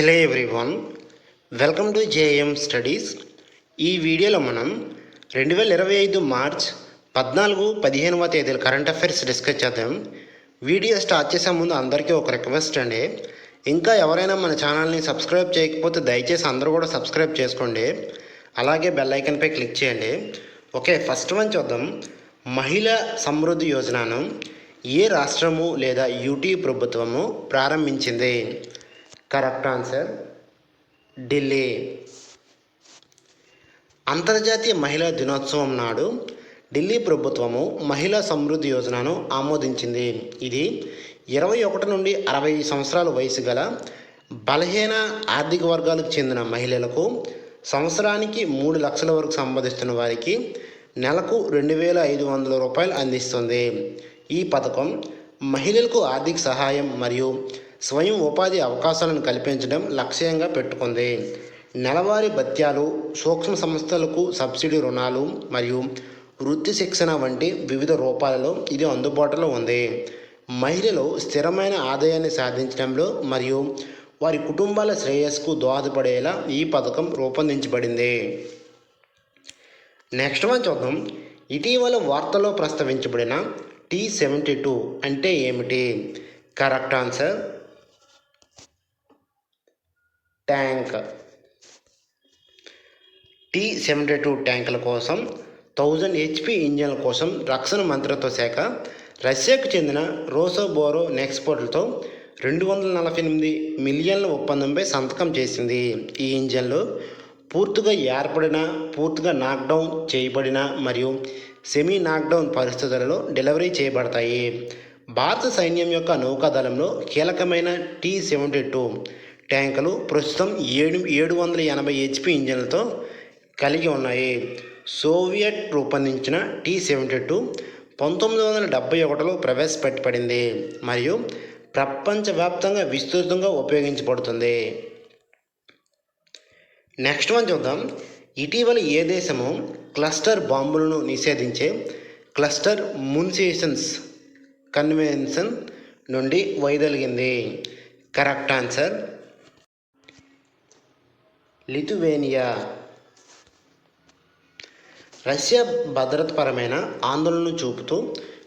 Hello everyone welcome to JM Studies. ఈ వీడియోలో మనం రెండు వేల ఇరవై ఐదు మార్చ్ పద్నాలుగు పదిహేనవ తేదీల కరెంట్ అఫైర్స్ డిస్కస్ చేద్దాం. వీడియో స్టార్ట్ చేసే ముందు అందరికీ ఒక రిక్వెస్ట్ అండి. ఇంకా ఎవరైనా మన ఛానల్ని సబ్స్క్రైబ్ చేయకపోతే దయచేసి అందరూ కూడా సబ్స్క్రైబ్ చేసుకోండి. అలాగే బెల్ ఐకన్పై క్లిక్ చేయండి. ఓకే ఫస్ట్ వన్ చూద్దాం. మహిళా సమృద్ధి యోజనను ఏ రాష్ట్రము లేదా యూటీ ప్రభుత్వము ప్రారంభించింది? Correct answer. ఢిల్లీ. అంతర్జాతీయ మహిళా దినోత్సవం నాడు ఢిల్లీ ప్రభుత్వము మహిళా సమృద్ధి యోజనను ఆమోదించింది. ఇది ఇరవై ఒకటి నుండి అరవై సంవత్సరాల వయసు గల బలహీన ఆర్థిక వర్గాలకు చెందిన మహిళలకు సంవత్సరానికి మూడు లక్షల వరకు సంపాదిస్తున్న వారికి నెలకు రెండు వేల ఐదు వందల రూపాయలు అందిస్తుంది. ఈ పథకం మహిళలకు ఆర్థిక సహాయం మరియు స్వయం ఉపాధి అవకాశాలను కల్పించడం లక్ష్యంగా పెట్టుకుంది. నెలవారీ భత్యాలు సూక్ష్మ సంస్థలకు సబ్సిడీ రుణాలు మరియు వృత్తి శిక్షణ వంటి వివిధ రూపాలలో ఇది అందుబాటులో ఉంది. మహిళలు స్థిరమైన ఆదాయాన్ని సాధించడంలో మరియు వారి కుటుంబాల శ్రేయస్సుకు దోహదపడేలా ఈ పథకం రూపొందించబడింది. నెక్స్ట్ వన్ చూద్దాం. ఇటీవల వార్తల్లో ప్రస్తావించబడిన టీ సెవెంటీ టూ అంటే ఏమిటి? Correct answer tank. T seventy two ట్యాంకుల కోసం థౌజండ్ హెచ్పి ఇంజన్ల కోసం రక్షణ మంత్రిత్వ శాఖ రష్యాకు చెందిన రోసోబోరో నెక్స్పోర్ట్లతో రెండు వందల నలభై ఎనిమిది మిలియన్ల ఒప్పందంపై సంతకం చేసింది. ఈ ఇంజన్లు పూర్తిగా ఏర్పడిన పూర్తిగా నాక్డౌన్ చేయబడిన మరియు సెమీ నాక్డౌన్ పరిస్థితులలో డెలివరీ చేయబడతాయి. భారత సైన్యం యొక్క నౌకాదళంలో కీలకమైన టీ సెవెంటీ టూ ట్యాంకులు ప్రస్తుతం ఏడు ఏడు వందల ఎనభై హెచ్పి ఇంజన్లతో కలిగి ఉన్నాయి. సోవియట్ రూపొందించిన టీ సెవెంటీ టూ పంతొమ్మిది వందల డెబ్బై ఒకటిలో ప్రవేశపెట్టబడింది మరియు ప్రపంచవ్యాప్తంగా విస్తృతంగా ఉపయోగించబడుతుంది. నెక్స్ట్ వన్ చూద్దాం. ఇటీవల ఏ దేశము క్లస్టర్ బాంబులను నిషేధించే క్లస్టర్ మున్సియేషన్స్ కన్వెన్షన్ నుండి వైదొలిగింది? Correct answer Lithuania. రష్యా భద్రతపరమైన ఆందోళనను చూపుతూ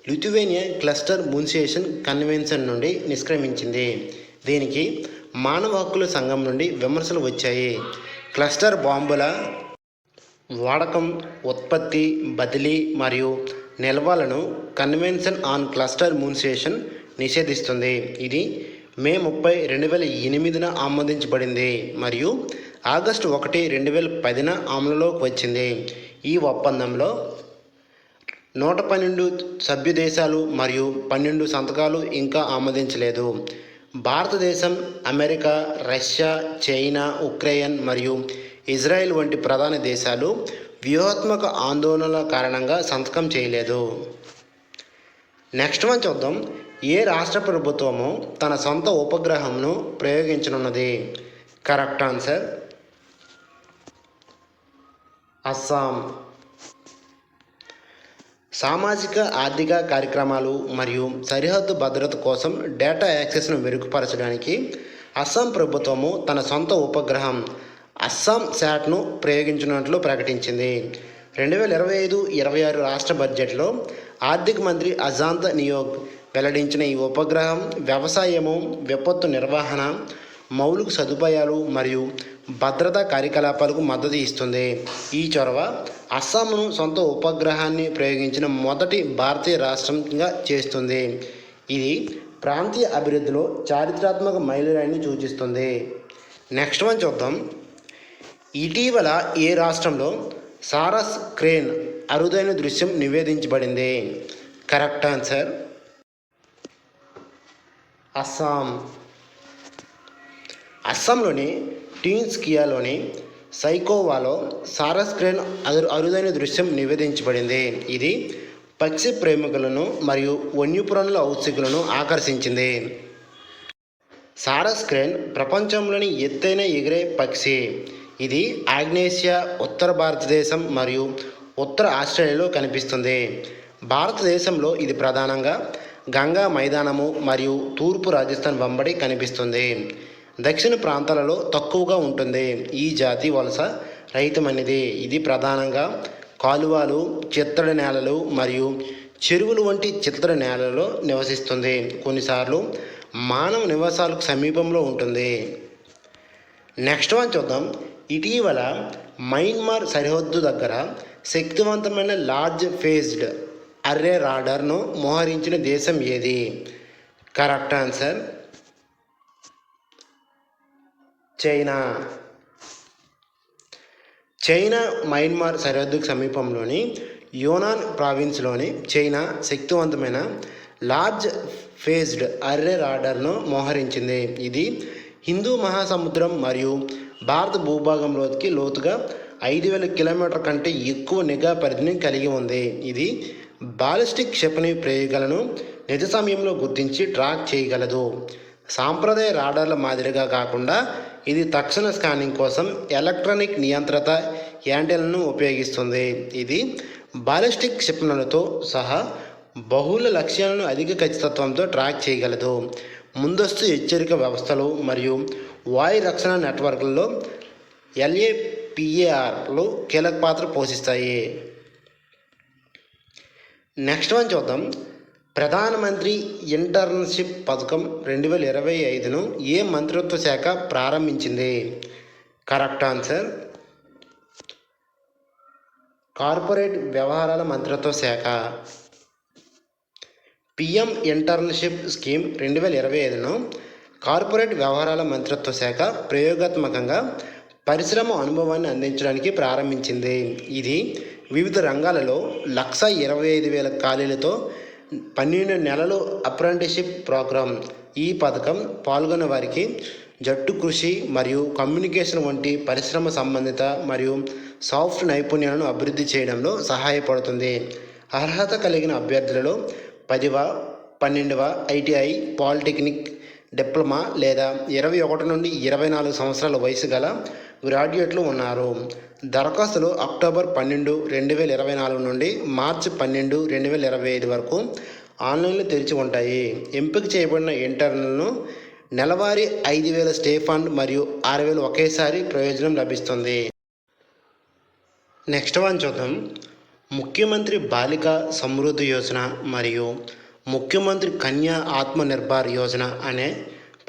లిథువేనియా క్లస్టర్ మున్సియేషన్ కన్వెన్షన్ నుండి నిష్క్రమించింది. దీనికి మానవ హక్కుల సంఘం నుండి విమర్శలు వచ్చాయి. క్లస్టర్ బాంబుల వాడకం ఉత్పత్తి బదిలీ మరియు నిల్వలను కన్వెన్షన్ ఆన్ క్లస్టర్ మున్సియేషన్ నిషేధిస్తుంది. ఇది మే ముప్పై రెండు వేల ఎనిమిదిన ఆమోదించబడింది మరియు ఆగస్టు ఒకటి రెండు వేల పదిన అమలులోకి వచ్చింది. ఈ ఒప్పందంలో నూట పన్నెండు సభ్యదేశాలు మరియు పన్నెండు సంతకాలు ఇంకా ఆమోదించలేదు. భారతదేశం అమెరికా రష్యా చైనా ఉక్రెయిన్ మరియు ఇజ్రాయెల్ వంటి ప్రధాన దేశాలు వ్యూహాత్మక ఆందోళనల కారణంగా సంతకం చేయలేదు. నెక్స్ట్ వన్ చూద్దాం. ఏ రాష్ట్ర ప్రభుత్వము తన సొంత ఉపగ్రహంను ప్రయోగించనున్నది? Correct answer Assam. సామాజిక ఆర్థిక కార్యక్రమాలు మరియు సరిహద్దు భద్రత కోసం డేటా యాక్సెస్ను మెరుగుపరచడానికి అస్సాం ప్రభుత్వము తన సొంత ఉపగ్రహం అస్సాం శాట్ను ప్రయోగించినట్లు ప్రకటించింది. రెండు వేల ఇరవై ఐదు ఇరవై ఆరు రాష్ట్ర బడ్జెట్లో ఆర్థిక మంత్రి అజాంత నియోగ్ వెల్లడించిన ఈ ఉపగ్రహం వ్యవసాయము విపత్తు నిర్వహణ మౌలిక సదుపాయాలు మరియు భద్రతా కార్యకలాపాలకు మద్దతు ఇస్తుంది. ఈ చొరవ అస్సాంను సొంత ఉపగ్రహాన్ని ప్రయోగించిన మొదటి భారతీయ రాష్ట్రంగా చేస్తుంది. ఇది ప్రాంతీయ అభివృద్ధిలో చారిత్రాత్మక మైలురాయిని సూచిస్తుంది. నెక్స్ట్ వన్ చూద్దాం. ఇటీవల ఏ రాష్ట్రంలో సారస్ క్రేన్ అరుదైన దృశ్యం నివేదించబడింది? Correct answer Assam. అస్సాంలోని టీన్స్కియాలోని సైకోవాలో సారస్ క్రేన్ అరు అరుదైన దృశ్యం నివేదించబడింది. ఇది పక్షి ప్రేమికులను మరియు వన్యప్రాణుల ఔత్సుకులను ఆకర్షించింది. సారస్ క్రేన్ ప్రపంచంలోని ఎత్తైన ఎగిరే పక్షి. ఇది ఆగ్నేషియా ఉత్తర భారతదేశం మరియు ఉత్తర ఆస్ట్రేలియాలో కనిపిస్తుంది. భారతదేశంలో ఇది ప్రధానంగా గంగా మైదానము మరియు తూర్పు రాజస్థాన్ వెంబడి కనిపిస్తుంది. దక్షిణ ప్రాంతాలలో తక్కువగా ఉంటుంది. ఈ జాతి వలస రహితమైనది. ఇది ప్రధానంగా కాలువలు చిత్తడి నేలలు మరియు చెరువులు వంటి చిత్తడి నేలలో నివసిస్తుంది. కొన్నిసార్లు మానవ నివాసాలకు సమీపంలో ఉంటుంది. నెక్స్ట్ వన్ చూద్దాం. ఇటీవల మయన్మార్ సరిహద్దు దగ్గర శక్తివంతమైన లార్జ్ ఫేజ్డ్ అర్రే రాడర్ను మోహరించిన దేశం ఏది? Correct answer China. China Myanmar సరిహద్దుకు సమీపంలోని యోనాన్ ప్రావిన్స్లోని చైనా శక్తివంతమైన లార్జ్ ఫేజ్డ్ అర్రే రాడర్ను మోహరించింది. ఇది హిందూ మహాసముద్రం మరియు భారత భూభాగంలోకి లోతుగా ఐదు వేల కిలోమీటర్ కంటే ఎక్కువ నిఘా పరిధిని కలిగి ఉంది. ఇది బాలిస్టిక్ క్షిపణి ప్రయోగాలను నిజ సమయంలో గుర్తించి ట్రాక్ చేయగలదు. సాంప్రదాయ రాడార్ల మాదిరిగా కాకుండా ఇది తక్షణ స్కానింగ్ కోసం ఎలక్ట్రానిక్ నియంత్రిత హ్యాండిల్ను ఉపయోగిస్తుంది. ఇది బాలిస్టిక్ క్షిపణులతో సహా బహుళ లక్ష్యాలను అధిక ఖచ్చితత్వంతో ట్రాక్ చేయగలదు. ముందస్తు హెచ్చరిక వ్యవస్థలు మరియు వాయు రక్షణ నెట్వర్క్లలో ఎల్ఏపిఏఆర్లు కీలక పాత్ర పోషిస్తాయి. నెక్స్ట్ వన్ చూద్దాం. ప్రధానమంత్రి ఇంటర్న్షిప్ పథకం రెండు వేల ఇరవై ఐదును ఏ మంత్రిత్వ శాఖ ప్రారంభించింది? కరెక్ట్ ఆన్సర్ కార్పొరేట్ వ్యవహారాల మంత్రిత్వ శాఖ. పిఎం ఇంటర్న్షిప్ స్కీమ్ రెండు వేల ఇరవై ఐదును కార్పొరేట్ వ్యవహారాల మంత్రిత్వ శాఖ ప్రయోగాత్మకంగా పరిశ్రమ అనుభవాన్ని అందించడానికి ప్రారంభించింది. ఇది వివిధ రంగాలలో లక్ష ఇరవై ఐదు వేల ఖాళీలతో పన్నెండు నెలలు అప్రెంటిషిప్ ప్రోగ్రాం ఈ పథకం పాల్గొన్న వారికి జట్టు కృషి మరియు కమ్యూనికేషన్ వంటి పరిశ్రమ సంబంధిత మరియు సాఫ్ట్ నైపుణ్యాలను అభివృద్ధి చేయడంలో సహాయపడుతుంది. అర్హత కలిగిన అభ్యర్థులలో పదివ పన్నెండవ ఐటీఐ పాలిటెక్నిక్ డిప్లొమా లేదా ఇరవై ఒకటి నుండి ఇరవై నాలుగు సంవత్సరాల వయసు గల గ్రాడ్యుయేట్లు ఉన్నారు. దరఖాస్తులు అక్టోబర్ పన్నెండు రెండు వేల ఇరవై నాలుగు నుండి మార్చి పన్నెండు రెండు వేల ఇరవై ఐదు వరకు ఆన్లైన్లో తెరిచి ఉంటాయి. ఎంపిక చేయబడిన ఇంటర్న్లను నెలవారీ ఐదు వేల స్టే ఫండ్ మరియు ఆరు వేలు ఒకేసారి ప్రయోజనం లభిస్తుంది. నెక్స్ట్ వన్ చూద్దాం. ముఖ్యమంత్రి బాలిక సమృద్ధి యోజన మరియు ముఖ్యమంత్రి కన్యా ఆత్మనిర్భర్ యోజన అనే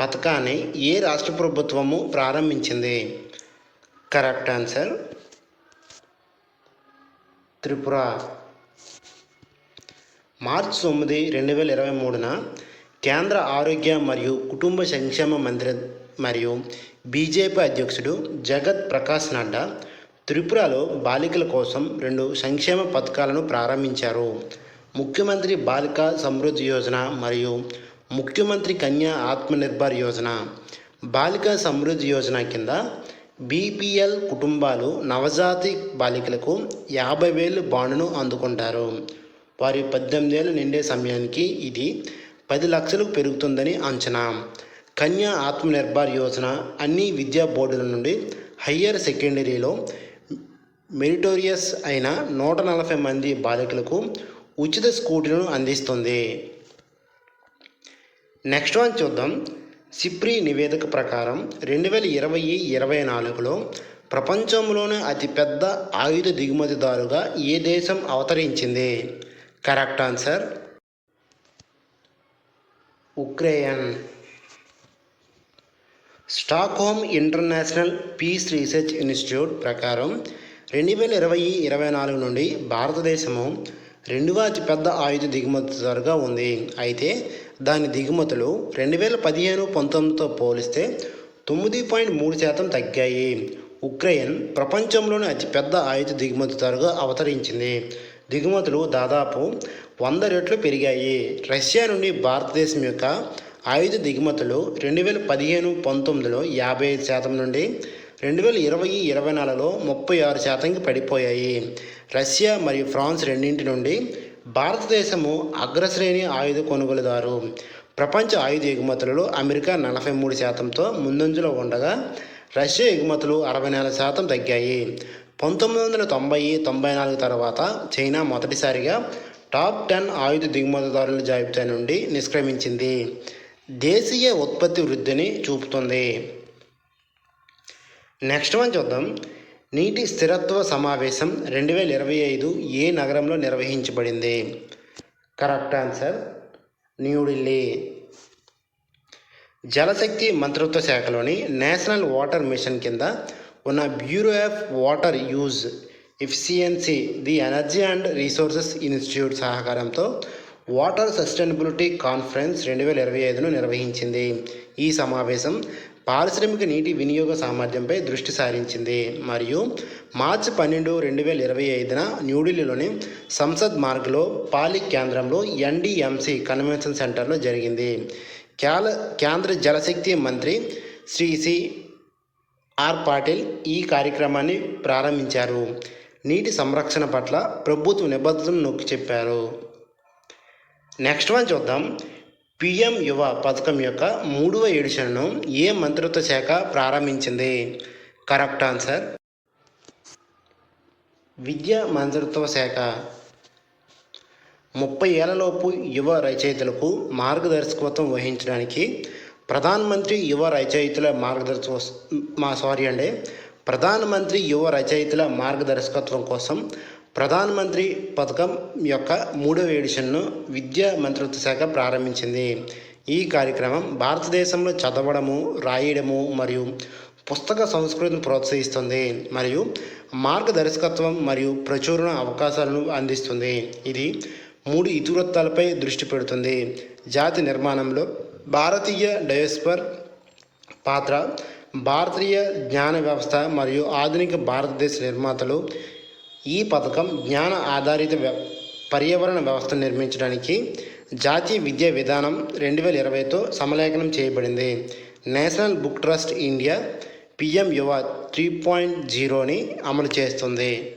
పథకాన్ని ఏ రాష్ట్ర ప్రభుత్వము ప్రారంభించింది? Correct answer. త్రిపుర. మార్చి తొమ్మిది రెండు వేల ఇరవై మూడున కేంద్ర ఆరోగ్య మరియు కుటుంబ సంక్షేమ మంత్రి మరియు బీజేపీ అధ్యక్షుడు జగత్ ప్రకాష్ నడ్డా త్రిపురలో బాలికల కోసం రెండు సంక్షేమ పథకాలను ప్రారంభించారు. ముఖ్యమంత్రి బాలిక సమృద్ధి యోజన మరియు ముఖ్యమంత్రి కన్యా ఆత్మనిర్భర్ యోజన. బాలిక సమృద్ధి యోజన కింద బీపీఎల్ కుటుంబాలు నవజాతి బాలికలకు యాభై వేలు బాండును అందుకుంటారు. వారి పద్దెనిమిది ఏళ్ళు నిండే సమయానికి ఇది పది లక్షలకు పెరుగుతుందని అంచనా. కన్యా ఆత్మనిర్భర్ యోజన అన్ని విద్యా బోర్డుల నుండి హయ్యర్ సెకండరీలో మెరిటోరియస్ అయిన నూట నలభై మంది బాలికలకు ఉచిత స్కూటీలను అందిస్తుంది. నెక్స్ట్ వన్ చూద్దాం. సిప్రి నివేదిక ప్రకారం రెండు వేల ఇరవై ఇరవై నాలుగులో ప్రపంచంలోనే అతిపెద్ద ఆయుధ దిగుమతిదారుగా ఏ దేశం అవతరించింది? Correct answer Ukraine. Stockholm International Peace Research Institute ప్రకారం రెండు వేల ఇరవై ఇరవై నాలుగు నుండి భారతదేశము రెండవ అతిపెద్ద ఆయుధ దిగుమతిదారుగా ఉంది. అయితే దాని దిగుమతులు రెండు వేల పదిహేను పంతొమ్మిదితో పోలిస్తే తొమ్మిది పాయింట్ మూడు శాతం తగ్గాయి. ఉక్రెయిన్ ప్రపంచంలోని అతిపెద్ద ఆయుధ దిగుమతిదారుగా అవతరించింది. దిగుమతులు దాదాపు వంద రెట్లు పెరిగాయి. రష్యా నుండి భారతదేశం యొక్క ఆయుధ దిగుమతులు రెండు వేల పదిహేను పంతొమ్మిదిలో యాభై ఐదు శాతం నుండి రెండు వేల ఇరవై ఇరవై నాలుగులో ముప్పై ఆరు శాతంకి పడిపోయాయి. రష్యా మరియు ఫ్రాన్స్ రెండింటి నుండి భారతదేశము అగ్రశ్రేణి ఆయుధ కొనుగోలుదారు. ప్రపంచ ఆయుధ ఎగుమతులలో అమెరికా నలభై మూడు శాతంతో ముందంజలో ఉండగా రష్యా ఎగుమతులు అరవై నాలుగు శాతం తగ్గాయి. పంతొమ్మిది వందల తొంభై తొంభై నాలుగు తర్వాత చైనా మొదటిసారిగా టాప్ టెన్ ఆయుధ దిగుమతిదారుల జాబితా నుండి నిష్క్రమించింది. దేశీయ ఉత్పత్తి వృద్ధిని చూపుతుంది. నెక్స్ట్ వన్ చూద్దాం. నీటి స్థిరత్వ సమావేశం రెండు వేల ఇరవై ఐదు ఏ నగరంలో నిర్వహించబడింది? Correct answer New Delhi. జలశక్తి మంత్రిత్వ శాఖలోని నేషనల్ వాటర్ మిషన్ కింద ఉన్న Bureau of Water Use Efficiency the Energy and Resources Institute సహకారంతో వాటర్ సస్టైనబిలిటీ కాన్ఫరెన్స్ రెండు వేల ఇరవై ఐదును నిర్వహించింది. ఈ సమావేశం పారిశ్రామిక నీటి వినియోగ సామర్థ్యంపై దృష్టి సారించింది. మరియు మార్చి పన్నెండు రెండు వేల ఇరవై ఐదున న్యూఢిల్లీలోని సంసద్ మార్గ్లో పాలి కేంద్రంలో ఎన్డిఎంసి కన్వెన్షన్ సెంటర్లో జరిగింది. కేల కేంద్ర జలశక్తి మంత్రి శ్రీ సి ఆర్ పాటిల్ ఈ కార్యక్రమాన్ని ప్రారంభించారు. నీటి సంరక్షణ పట్ల ప్రభుత్వ నిబద్ధతను నొక్కి చెప్పారు. నెక్స్ట్ వన్ చూద్దాం. పిఎం యువ పథకం యొక్క మూడవ ఎడిషన్ను ఏ మంత్రిత్వ శాఖ ప్రారంభించింది? Correct answer. విద్యా మంత్రిత్వ శాఖ. ముప్పై ఏళ్ళలోపు యువ రచయితలకు మార్గదర్శకత్వం వహించడానికి ప్రధాన్ మంత్రి యువ రచయితల మార్గదర్శక మా సారీ అండి. ప్రధాన మంత్రి యువ రచయితల మార్గదర్శకత్వం కోసం ప్రధాన మంత్రి పథకం యొక్క మూడవ ఎడిషన్ను విద్యా మంత్రిత్వ శాఖ ప్రారంభించింది. ఈ కార్యక్రమం భారతదేశంలో చదవడము రాయడము మరియు పుస్తక సంస్కృతిని ప్రోత్సహిస్తుంది మరియు మార్గదర్శకత్వం మరియు ప్రచురణ అవకాశాలను అందిస్తుంది. ఇది మూడు ఇతివృత్తాలపై దృష్టి పెడుతుంది. జాతి నిర్మాణంలో భారతీయ డయోస్పర్ పాత్ర భారతీయ జ్ఞాన వ్యవస్థ మరియు ఆధునిక భారతదేశ నిర్మాతలు ఈ పథకం జ్ఞాన ఆధారిత వ్య పర్యావరణ వ్యవస్థను నిర్మించడానికి జాతీయ విద్యా విధానం రెండు వేల ఇరవైతో సమలేఖనం చేయబడింది. National Book Trust India PM Yuva three point జీరోని అమలు చేస్తుంది.